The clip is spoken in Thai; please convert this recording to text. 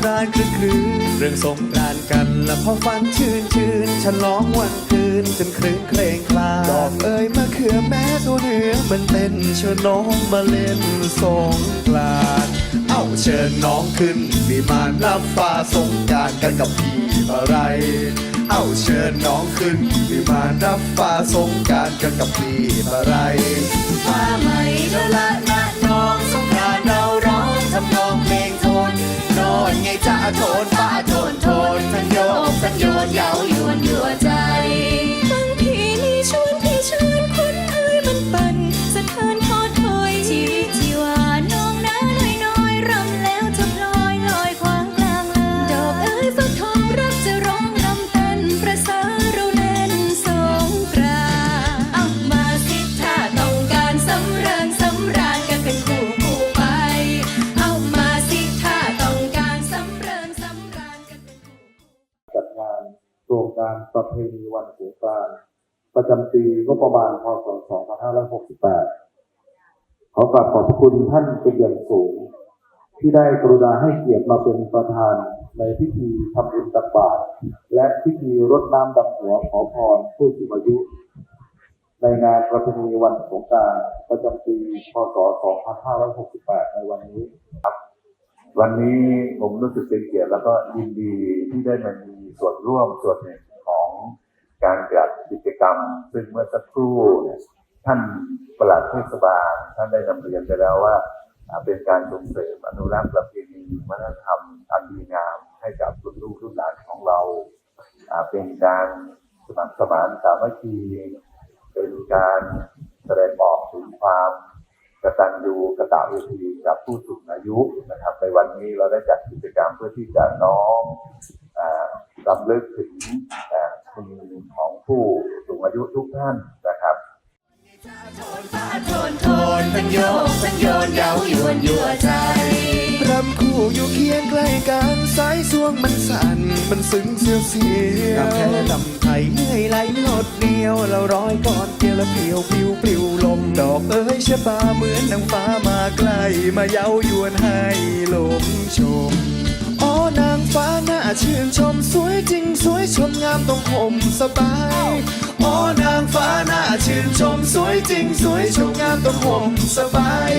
ครานคลึกครื้นเรื่องสงกรานกันและพอฟันชื่นชื่นฉลองวันคืนจนครื้นเครงคลาดอกเอ้ยมะเขือแม้ตัวเหนือมันเต้นเชิญน้องมาเล่นสงกรานเอาเชิญน้องขึ้นวิมานรับฟ้าสงการกันกับพี่อะไร เอาเชิญน้องขึ้นวิมานรับฟ้าสงการกันกับพี่อะไรฟ้าใหม่ละละ สัญโยนเย้า ครงการประเพณีวันสงกรานต์ประจำปีงบประมาณพศ 2568 ขอกราบขอบคุณท่านเป็นอย่างสูง ที่ได้กรุณาให้เกียรติมาเป็นประธานในพิธีทำบุญตักบาตรและพิธีรดน้ำดำหัวขอพรผู้สูงอายุ ในงานประเพณีวันสงกรานต์ประจำปีพศ 2568 ในวันนี้ครับ วันนี้ผมรู้สึกเป็นเกียรติแล้วก็ยินดีที่ได้มามี ส่วนร่วมส่วนหนึ่งของการจัดกิจกรรม ซึ่งเมื่อสักครู่เนี่ยท่านประหลัดเทศบาลท่านได้นำเรียนไปแล้วว่า เป็นการส่งเสริมอนุรักษ์ประเพณีวัฒนธรรมอันดีงามให้กับรุ่นลูกรุ่นหลานของเรา เป็นการสมัครสมานสามัคคีเป็นการแสดงออกถึงความกตัญญูกตเวทีกับผู้สูงอายุนะครับในวันนี้เราได้จัดกิจกรรมเพื่อที่จะน้อม รำลึกถึงคุณของผู้สูงอายุทุกท่านนะครับสัญโยสัญโยนเย้ายวนยั่วใจรำคู่อยู่เคียงใกล้กันสายสวงมันสั่นมันซึ้งเสียวเสียวลำแค่ลำไทยเหนื่อยไหลหลดเดียวเราร้อยก่อนเกลียวและเปียวปลิวปลิวลม ดอกเอ้ยชะบาเหมือนนางฟ้ามาใกล้มาเย้ายวนให้ลงชม ชื่นชมสวยจริงสวยชมงามต้องห่มสบายอ๋อนางฟ้าน่าชื่นชมสวยจริงสวยชมงามต้องห่มสบาย